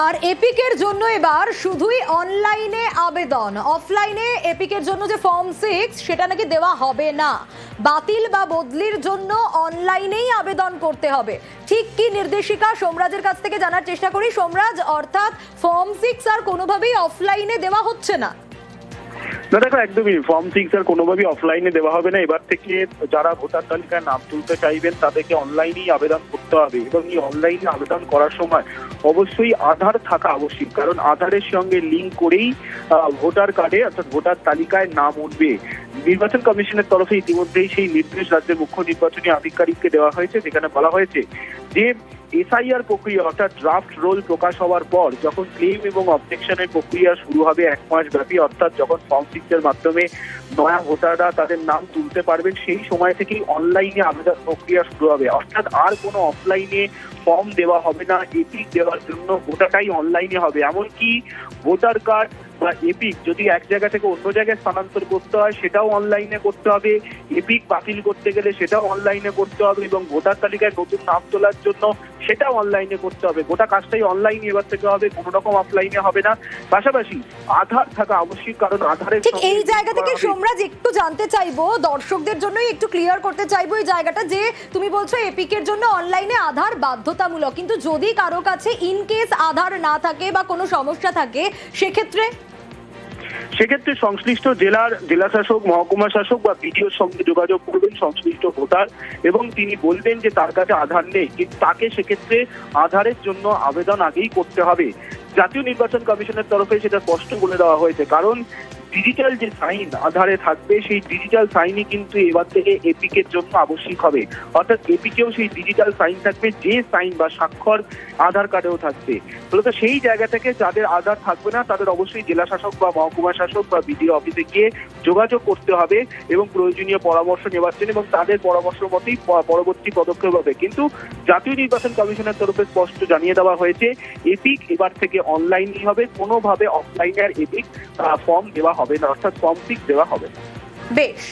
আর এপিকের জন্য এবার শুধুই অনলাইনে আবেদন। অফলাইনে এপিকের জন্য যে ফর্ম সিক্স, সেটা নাকি দেওয়া হবে না। বাতিল বা বদলির জন্য অনলাইনেই আবেদন করতে হবে। ঠিক কি নির্দেশিকা সোমরাজের কাছ থেকে জানার চেষ্টা করি। সোমরাজ, অর্থাৎ ফর্ম সিক্স আর কোনোভাবেই অফলাইনে দেওয়া হচ্ছে না। না, দেখো, একদমই ফর্ম সিক্স আর কোনোভাবেই অফলাইনে দেওয়া হবে না। এবার থেকে যারা ভোটার তালিকায় নাম তুলতে চাইবেন, তাদেরকে অনলাইনেই আবেদন করতে হবে। এবং এই অনলাইনে আবেদন করার সময় অবশ্যই আধার থাকা আবশ্যিক। কারণ আধারের সঙ্গে লিঙ্ক করেই ভোটার কার্ডে অর্থাৎ ভোটার তালিকায় নাম উঠবে। নির্বাচন কমিশনের তরফে ইতিমধ্যেই সেই নির্দেশ রাজ্যের মুখ্য নির্বাচনী আধিকারিককে দেওয়া হয়েছে, যেখানে বলা হয়েছে যে এসআইআর প্রক্রিয়া অর্থাৎ ড্রাফট রোল প্রকাশ হওয়ার পর যখন ক্লেম এবং অবজেকশনের প্রক্রিয়া শুরু হবে এক মাস ব্যাপী, অর্থাৎ যখন ফর্ম সিক্সের মাধ্যমে নয়া ভোটাররা তাদের নাম তুলতে পারবেন, সেই সময় থেকেই অনলাইনে আবেদন প্রক্রিয়া শুরু হবে। অর্থাৎ আর কোনো অফলাইনে ফর্ম দেওয়া হবে না এপিক দেওয়ার জন্য গোটাটাই অনলাইনে হবে। এমনকি ভোটার কার্ড বা এপিক যদি এক জায়গা থেকে অন্য জায়গায় স্থানান্তর করতে হয় সেটাও অনলাইনে করতে হবে। এপিক বাতিল করতে গেলে সেটাও অনলাইনে করতে হবে এবং ভোটার তালিকায় নতুন নাম তোলার জন্য সেটাও অনলাইনে করতে হবে। গোটা কাজটাই অনলাইনে এবার থেকে হবে কোনো রকম অফলাইনে হবে না। পাশাপাশি আধার থাকা আবশ্যিক কারণ আধারের ঠিক এই জায়গা থেকে সোমরাজ একটু জানতে চাইব দর্শকদের জন্যই একটু ক্লিয়ার করতে চাইব এই জায়গাটা যে তুমি বলছো এপিকের জন্য অনলাইনে আধার বাধ্যতামূলক। কিন্তু যদি কারও কাছে ইন কেস আধার না থাকে বা কোনো সমস্যা থাকে সেক্ষেত্রে? সেক্ষেত্রে সংশ্লিষ্ট জেলার জেলা শাসক মহকুমা শাসক বা বিডিওর সঙ্গে যোগাযোগ করবেন সংশ্লিষ্ট ভোটার এবং তিনি বলবেন যে তার কাছে আধার নেই। কিন্তু তাকে সেক্ষেত্রে আধারের জন্য আবেদন আগেই করতে হবে। জাতীয় নির্বাচন কমিশনের তরফে সেটা স্পষ্ট বলে দেওয়া হয়েছে। কারণ ডিজিটাল যে সাইন আধারে থাকবে, সেই ডিজিটাল সাইনই কিন্তু এবার থেকে এপিকের জন্য আবশ্যিক হবে। অর্থাৎ এপিকেও সেই ডিজিটাল সাইন থাকবে, যে সাইন বা স্বাক্ষর আধার কার্ডেও থাকবে। মূলত সেই জায়গা থেকে যাদের আধার থাকবে না, তাদের অবশ্যই জেলা শাসক বা মহকুমা শাসক বা বিডিও অফিসে গিয়ে যোগাযোগ করতে হবে এবং প্রয়োজনীয় পরামর্শ নেওয়ার জন্য এবং তাদের পরামর্শ মতেই পরবর্তী পদক্ষেপ হবে। কিন্তু জাতীয় নির্বাচন কমিশনের তরফে স্পষ্ট জানিয়ে দেওয়া হয়েছে এপিক এবার থেকে অনলাইনই হবে। কোনোভাবে অফলাইনে আর এপিক ফর্ম দেওয়া হবে না অর্থাৎ কম পিক দেওয়া হবে বেশ।